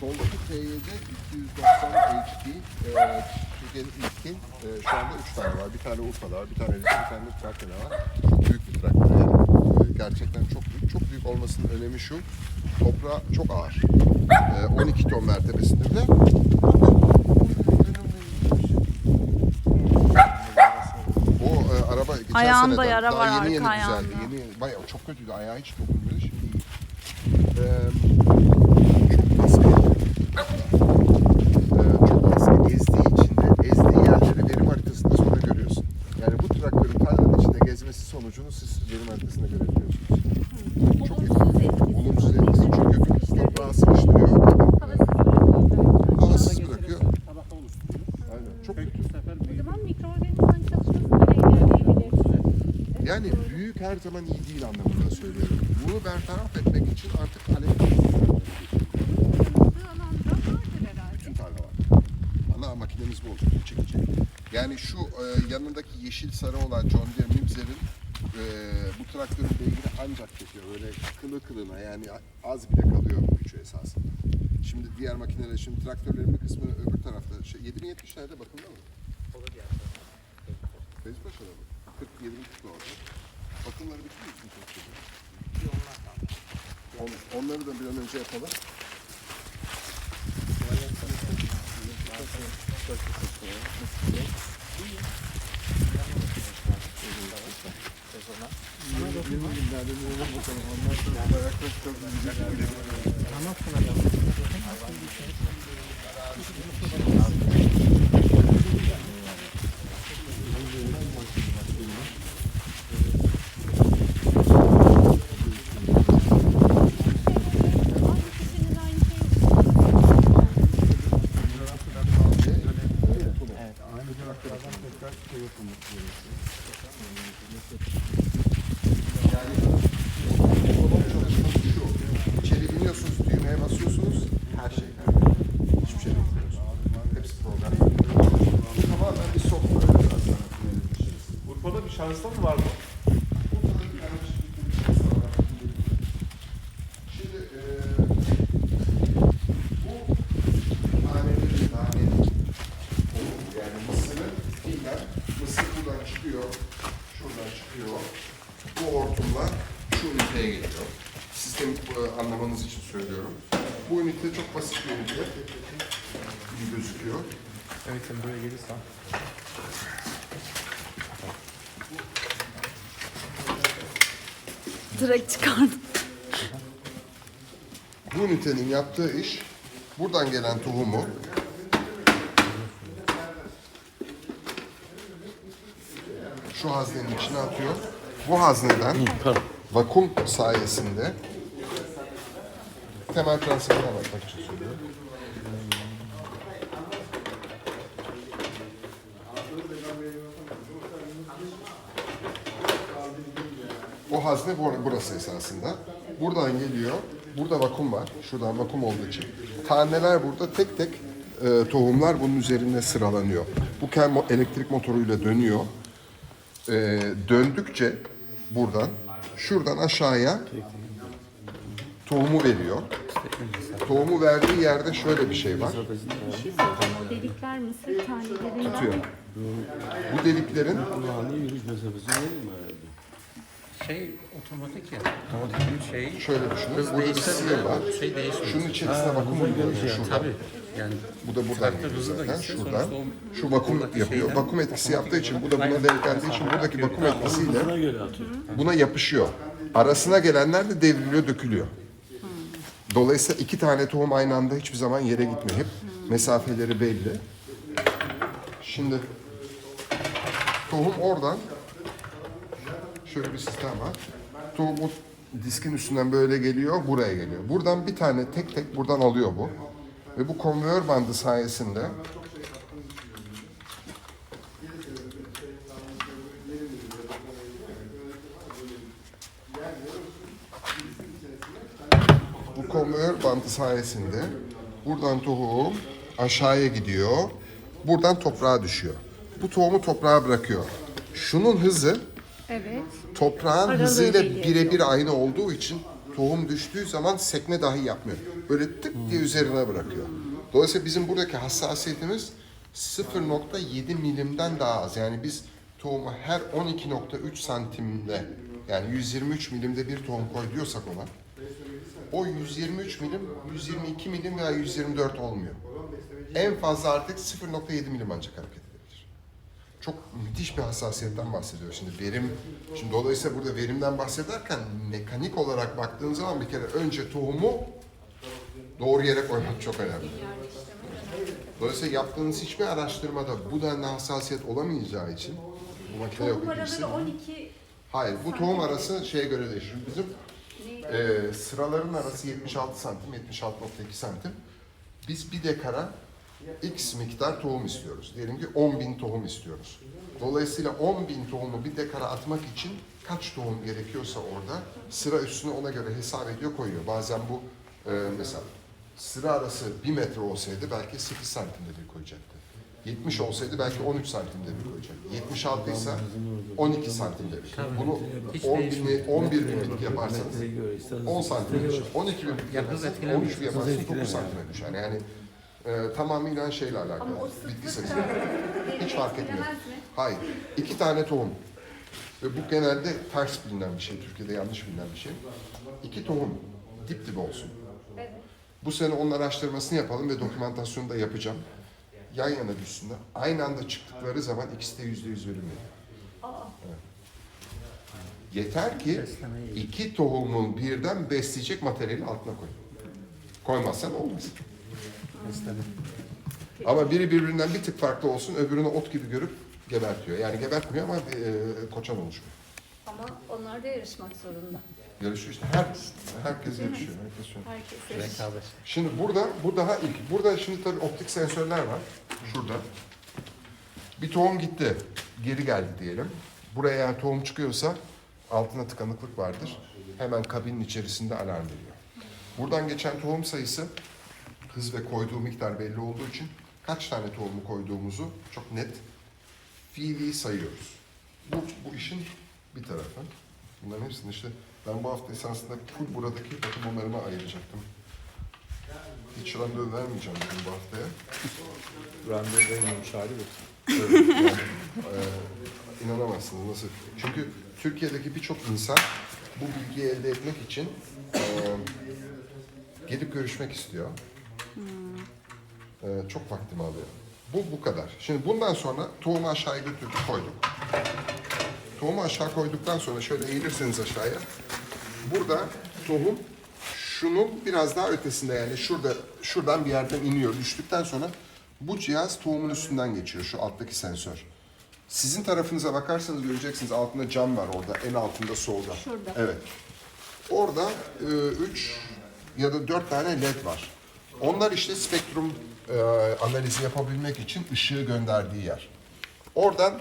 Soldaki T7 290 HD, e, Türkiye'nin ilkin, e, şu anda 3 tane var. Bir tane Urfa'da var, bir tane Rize, bir tane Trakya'da var. Çok büyük bir traktör yani. E, gerçekten çok büyük. Çok büyük olmasının önemi şu, toprağı çok ağır. E, 12 ton mertebesinde de e, araba geçen Ayağında yara daha var yeni arka yeni düzeldi. Yeni, bayağı çok kötüydü. Ayağı hiç dokunmuyordu. Şimdi. Ee, çok baskı. Ee, çok baskı ezdiği için de ezdiği yerleri verim haritasında sonra görüyorsun. Yani bu traktörün tarlanın içinde gezmesi sonucunu siz verim haritasında görebiliyorsunuz. Çok iyi. Olumsuz etkisi. Çünkü toprağı sıkıştırıyor. Havasız bırakıyor. tabaka oluşturuyor. Aynen. Çok kötü. O zaman mikroorganizmanın çalışması. Yani büyük her zaman iyi değil anlamında söylüyorum. Bunu bertaraf etmek için artık herhalde. bütün tarla var. Ana makinemiz bu olacak, bu çekici. Yani şu e, yanındaki yeşil sarı olan John Deere Mibzer'in e, bu traktörün beygini ancak çekiyor. Böyle kılı kılına yani az bile kalıyor bu gücü esasında. Şimdi diğer makineler, şimdi traktörlerin bir kısmı öbür tarafta. Şey, 7070'lerde bakımda mı? Beyzbaşı'da mı? 40 70 orada. Bakımları bitmiyor mu traktörün? On- Onları da bir an önce yapalım. Aynı kişinin aynı şeyi Şu, içeri biniyorsunuz, düğmeye basıyorsunuz, her şey. Hiçbir şey yapmıyorsunuz. Hepsi program. Tamamen bir software. Urfa'da bir şanslı mı var mı? Burada da bir tane çeşitli bir şey var. Şimdi eee bu taneli bir taneli olur. Yani mısırın fiilen mısır buradan çıkıyor, şuradan çıkıyor. Bu hortumla şu üniteye geliyor. Sistemi e, anlamanız için söylüyorum. Bu gibi gözüküyor. Evet sen buraya gelirsen. Direkt çıkardım. Bu ünitenin yaptığı iş buradan gelen tohumu şu haznenin içine atıyor. Bu hazneden vakum sayesinde temel prensibini anlatmak için. O hazne bu- burası esasında. Buradan geliyor. Burada vakum var. Şuradan vakum olduğu için. Taneler burada tek tek e, tohumlar bunun üzerinde sıralanıyor. Bu kel elektrik motoruyla dönüyor. E, döndükçe buradan şuradan aşağıya tohumu veriyor. Tohumu verdiği yerde şöyle bir şey var. delikler mısır tanelerinden Tutuyor. Bu deliklerin Şey otomatik ya. Otomatik şey şöyle düşünün. hız Burada bir bile var. şey değişmiyor. Şunun içerisine vakum uyguluyor şuradan. Tabii. Yani Bu da buradan geliyor zaten. Şuradan. Şu vakum yapıyor. Vakum etkisi yaptığı için bu da buna geldiği için buradaki vakum etkisiyle buna yapışıyor. Arasına gelenler de devriliyor, dökülüyor. Dolayısıyla iki tane tohum aynı anda hiçbir zaman yere gitmiyor. Hep mesafeleri belli. Şimdi tohum oradan şöyle bir sistem var. Tohum bu diskin üstünden böyle geliyor, buraya geliyor. Buradan bir tane tek tek buradan alıyor bu. Ve bu konveyör bandı sayesinde konveyör bandı sayesinde buradan tohum aşağıya gidiyor. Buradan toprağa düşüyor. Bu tohumu toprağa bırakıyor. Şunun hızı Evet. toprağın Aralığı hızıyla birebir aynı olduğu için tohum düştüğü zaman sekme dahi yapmıyor. Böyle tık diye üzerine bırakıyor. Dolayısıyla bizim buradaki hassasiyetimiz 0.7 milimden daha az. Yani biz tohumu her 12.3 santimde yani 123 milimde bir tohum koy diyorsak ona o 123 milim 122 milim veya 124 olmuyor. En fazla artık 0.7 milim ancak hareket edebilir çok müthiş bir hassasiyetten bahsediyor. Şimdi verim, şimdi dolayısıyla burada verimden bahsederken mekanik olarak baktığın zaman bir kere önce tohumu doğru yere koymak çok önemli. Dolayısıyla yaptığınız hiçbir araştırmada bu denli hassasiyet olamayacağı için bu makine yok. Tohum araları 12 Hayır, bu tohum arası şeye göre değişiyor. Bizim e, sıraların arası 76 santim, 76.2 santim. Biz bir dekara X miktar tohum istiyoruz. Diyelim ki 10 bin tohum istiyoruz. Dolayısıyla 10 bin tohumu bir dekara atmak için kaç tohum gerekiyorsa orada sıra üstüne ona göre hesap ediyor koyuyor. Bazen bu e, mesela sıra arası 1 metre olsaydı belki 8 santimde bir koyacaktı. 70 olsaydı belki 13 santimde bir koyacaktı. 76 ise 12 santimde bir. Bunu Hiç 10 değişmiyor. binli, 11 binlik yaparsanız 10 santime düşer. 12 binlik yaparsanız etkilemiyor. 13 yaparsanız 9 santime düşer. Yani e, tamamıyla şeyle alakalı. Bitki sayısı. Hiç fark etmiyor. Hayır. iki tane tohum. Ve bu genelde ters bilinen bir şey. Türkiye'de yanlış bilinen bir şey. İki tohum dip dibe olsun. Bu sene onun araştırmasını yapalım ve dokümantasyonu da yapacağım. Yan yana düşsünler. Aynı anda çıktıkları zaman ikisi de yüzde yüz verim veriyor. Evet. Yeter ki iki tohumun birden besleyecek materyali altına koy. Koymazsan olmaz. Ama biri birbirinden bir tık farklı olsun, öbürünü ot gibi görüp gebertiyor. Yani gebertmiyor ama e, koçan oluşuyor. ama onlar da yarışmak zorunda. Yarışıyor işte. Her, herkes yarışıyor. Herkes yarışıyor. Herkes. Rekabet. Şimdi burada, bu daha ilk. Burada şimdi tabii optik sensörler var. Şurada. Bir tohum gitti. Geri geldi diyelim. Buraya eğer tohum çıkıyorsa altına tıkanıklık vardır. Hemen kabinin içerisinde alarm veriyor. Buradan geçen tohum sayısı hız ve koyduğu miktar belli olduğu için kaç tane tohumu koyduğumuzu çok net fiili sayıyoruz. Bu, bu işin bir tarafı. Bunların hepsini işte ben bu hafta esasında full buradaki takımlarıma ayıracaktım. Hiç randevu vermeyeceğim bugün bu haftaya. Randevu verilmemiş hali. Evet, yani, eee, inanamazsınız nasıl. Çünkü Türkiye'deki birçok insan bu bilgiyi elde etmek için eee gelip görüşmek istiyor. Eee, çok vaktimi alıyor. Bu bu kadar. Şimdi bundan sonra tohumu aşağıya götürdük koyduk. Tohumu aşağı koyduktan sonra şöyle eğilirseniz aşağıya. Burada tohum şunun biraz daha ötesinde yani şurada şuradan bir yerden iniyor. Düştükten sonra bu cihaz tohumun üstünden geçiyor şu alttaki sensör. Sizin tarafınıza bakarsanız göreceksiniz altında cam var orada en altında solda. Şurada. Evet. Orada 3 ya da 4 tane led var. Onlar işte spektrum e, analizi yapabilmek için ışığı gönderdiği yer. Oradan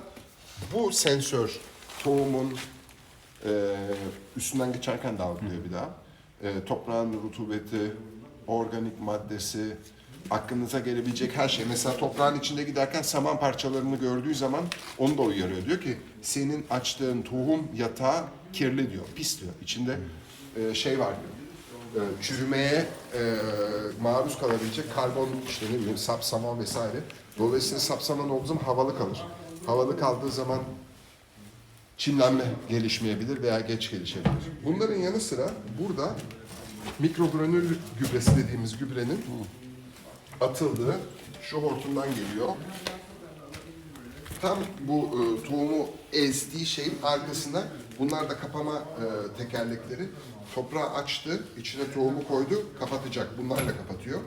bu sensör tohumun e, üstünden geçerken de algılıyor bir daha. E, toprağın rutubeti, organik maddesi, aklınıza gelebilecek her şey. Mesela toprağın içinde giderken saman parçalarını gördüğü zaman onu da uyarıyor. Diyor ki senin açtığın tohum yatağı kirli diyor, pis diyor. İçinde e, şey var diyor. E, çürümeye e, maruz kalabilecek karbon işte ne bileyim sap, saman vesaire. Dolayısıyla sap, saman olduğu zaman havalı kalır. Havalı kaldığı zaman çimlenme gelişmeyebilir veya geç gelişebilir. Bunların yanı sıra burada mikrogranül gübresi dediğimiz gübrenin atıldığı şu hortumdan geliyor. Tam bu e, tohumu ezdiği şeyin arkasında bunlar da kapama e, tekerlekleri toprağı açtı, içine tohumu koydu, kapatacak. Bunlarla kapatıyor.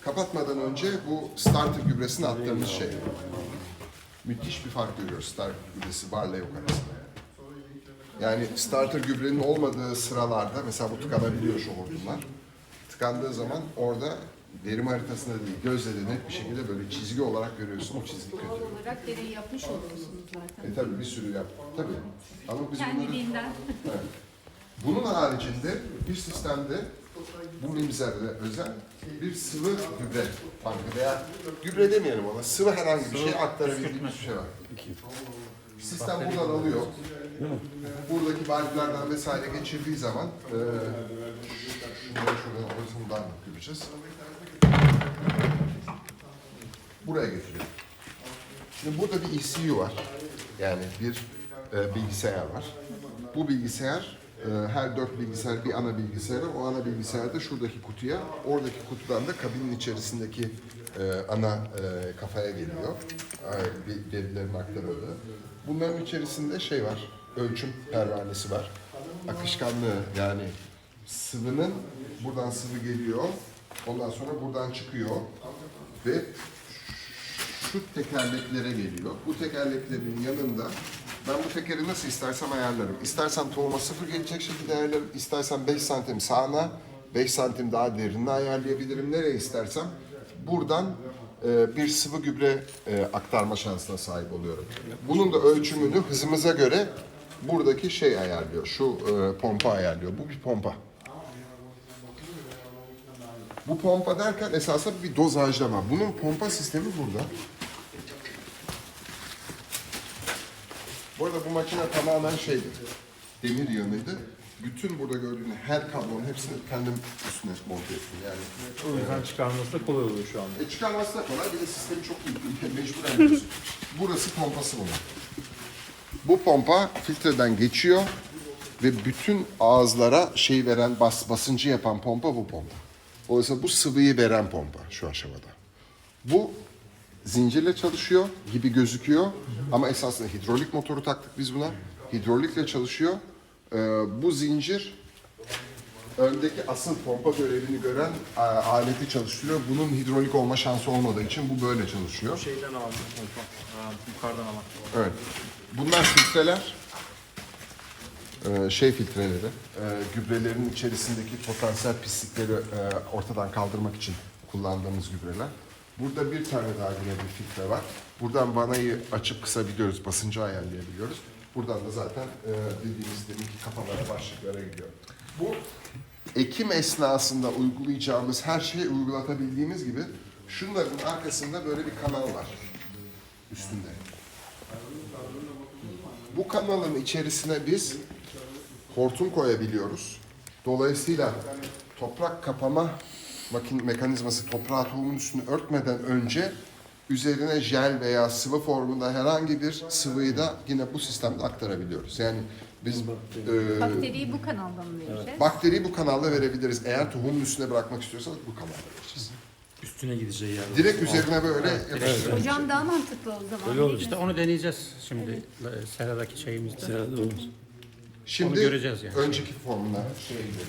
Kapatmadan önce bu starter gübresini attığımız şey. Müthiş bir fark görüyoruz starter gübresi varla yok arasında. Yani starter gübrenin olmadığı sıralarda mesela bu tıkanabiliyor şu hortumlar. Tıkandığı zaman orada verim haritasında değil, gözle de net bir şekilde böyle çizgi olarak görüyorsun. O çizgi kötü. Doğal olarak deney yapmış oluyorsunuz zaten. E tabii bir sürü yap. Tabii. Ama biz bunları... Kendiliğinden. Evet. Bunun haricinde bir sistemde bu mimzerle özel bir sıvı gübre bankı veya gübre demeyelim ona sıvı herhangi bir şey aktarabildiğimiz bir şey var. Sistem buradan alıyor. Buradaki valvlerden vesaire geçirdiği zaman eee şunları şuradan ortasından göreceğiz. Buraya getiriyor. Şimdi burada bir ECU var. Yani bir e, bilgisayar var. Bu bilgisayar e, her dört bilgisayar bir ana bilgisayara, o ana bilgisayar da şuradaki kutuya, oradaki kutudan da kabinin içerisindeki e, ana e, kafaya geliyor. E, verilerin aktarıldığı. Bunların içerisinde şey var, ölçüm pervanesi var. Akışkanlığı yani sıvının buradan sıvı geliyor, ondan sonra buradan çıkıyor ve şu tekerleklere geliyor. Bu tekerleklerin yanında ben bu tekeri nasıl istersem ayarlarım. İstersen tohuma sıfır gelecek şekilde ayarlarım. İstersen 5 santim sağına, 5 santim daha derinine ayarlayabilirim. Nereye istersem buradan bir sıvı gübre e, aktarma şansına sahip oluyorum. Bunun da ölçümünü hızımıza göre buradaki şey ayarlıyor. Şu e, pompa ayarlıyor. Bu bir pompa. Bu pompa derken esasında bir dozajlama. Bunun pompa sistemi burada. Bu arada bu makine tamamen şeydi. Demir yanıydı. Bütün burada gördüğün her kablonun hepsini kendim üstüne monte ettim. Yani O yüzden çıkarması da kolay oluyor şu anda. e çıkarması da kolay. Bir de sistemi çok iyi. Mecburen biliyorsun. Burası pompası bunun. Bu pompa filtreden geçiyor ve bütün ağızlara şey veren, bas, basıncı yapan pompa bu pompa. Dolayısıyla bu sıvıyı veren pompa şu aşamada. Bu zincirle çalışıyor gibi gözüküyor ama esasında hidrolik motoru taktık biz buna. Hidrolikle çalışıyor. Ee, bu zincir öndeki asıl pompa görevini gören a- aleti çalıştırıyor. Bunun hidrolik olma şansı olmadığı için bu böyle çalışıyor. Şeyden alan, pompa. Ha, yukarıdan alan. Evet. Bunlar filtreler. Ee, şey filtreleri. e, gübrelerin içerisindeki potansiyel pislikleri e, ortadan kaldırmak için kullandığımız gübreler. Burada bir tane daha yine bir filtre var. Buradan vanayı açıp kısabiliyoruz, basıncı ayarlayabiliyoruz. Buradan da zaten e, dediğimiz deminki kafalara, başlıklara gidiyor. Bu ekim esnasında uygulayacağımız her şeyi uygulatabildiğimiz gibi şunların arkasında böyle bir kanal var üstünde. Bu kanalın içerisine biz hortum koyabiliyoruz. Dolayısıyla toprak kapama makin mekanizması toprağı tohumun üstünü örtmeden önce üzerine jel veya sıvı formunda herhangi bir sıvıyı da yine bu sistemde aktarabiliyoruz. Yani biz e, Bakteriyi bu kanaldan mı vereceğiz? bakteriyi bu kanalda verebiliriz. Eğer tohumun üstüne bırakmak istiyorsanız bu kanalda vereceğiz. Üstüne gideceği yer. Direkt üzerine böyle yapıştırıyoruz. Hocam daha mantıklı o zaman. Öyle olur? İşte onu deneyeceğiz şimdi e, seradaki şeyimizde. Şimdi Onu göreceğiz yani. önceki formuna şey gidelim.